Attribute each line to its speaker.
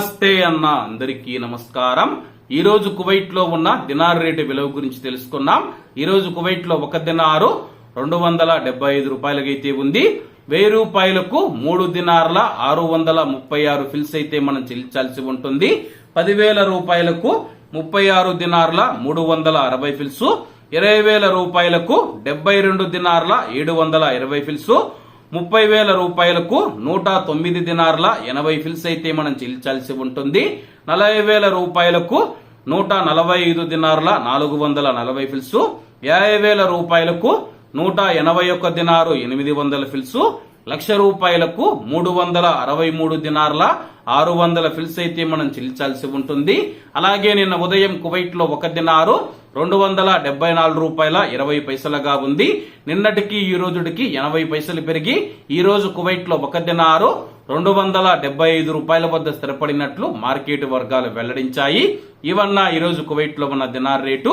Speaker 1: నమస్తే అన్న అందరికీ నమస్కారం. ఈ రోజు కువైట్లో ఉన్న దినార్ రేటు విలువ గురించి తెలుసుకున్నాం. ఈ రోజు కువైట్లో ఒక దినారు రెండు వందల డెబ్బై ఐదు రూపాయలకైతే ఉంది. వెయ్యి రూపాయలకు మూడు దినార్ల ఆరు వందల ముప్పై ఆరు ఫిల్స్ అయితే మనం చెల్లించాల్సి ఉంటుంది. పదివేల రూపాయలకు ముప్పై ఆరు దినార్ల మూడు వందల అరవై ఫిల్స్ ఇరవై వేల రూపాయలకు డెబ్బై రెండు దినార్ల ఏడు వందల ఇరవై ఫిల్స్ ముప్పై వేల రూపాయలకు నూట తొమ్మిది దినార్ల ఎనభై ఫిల్స్ అయితే మనం చెల్లించాల్సి ఉంటుంది. నలభై వేల రూపాయలకు నూట నలభై ఐదు దినార్ల నాలుగు వందల నలభై ఫిల్స్. యాభై వేల రూపాయలకు నూట ఎనభై ఒక్క దినారు ఎనిమిది వందల ఫిల్సు. లక్ష రూపాయలకు మూడు వందల అరవై మూడు దినార్ల ఆరు వందల ఫిల్స్ అయితే మనం చెల్లించాల్సి ఉంటుంది. అలాగే నిన్న ఉదయం కువైట్లో ఒక దినారు రెండు వందల డెబ్బై నాలుగు రూపాయల ఇరవై పైసలుగా ఉంది. నిన్నటికి ఈ రోజుటికి ఎనభై పైసలు పెరిగి ఈ రోజు కువైట్లో ఒక దినారు రెండు వందల డెబ్బై ఐదు రూపాయల వద్ద స్థిరపడినట్లు మార్కెట్ వర్గాలు వెల్లడించాయి. ఇవన్న ఈ రోజు కువైట్లో ఉన్న దినార్ రేటు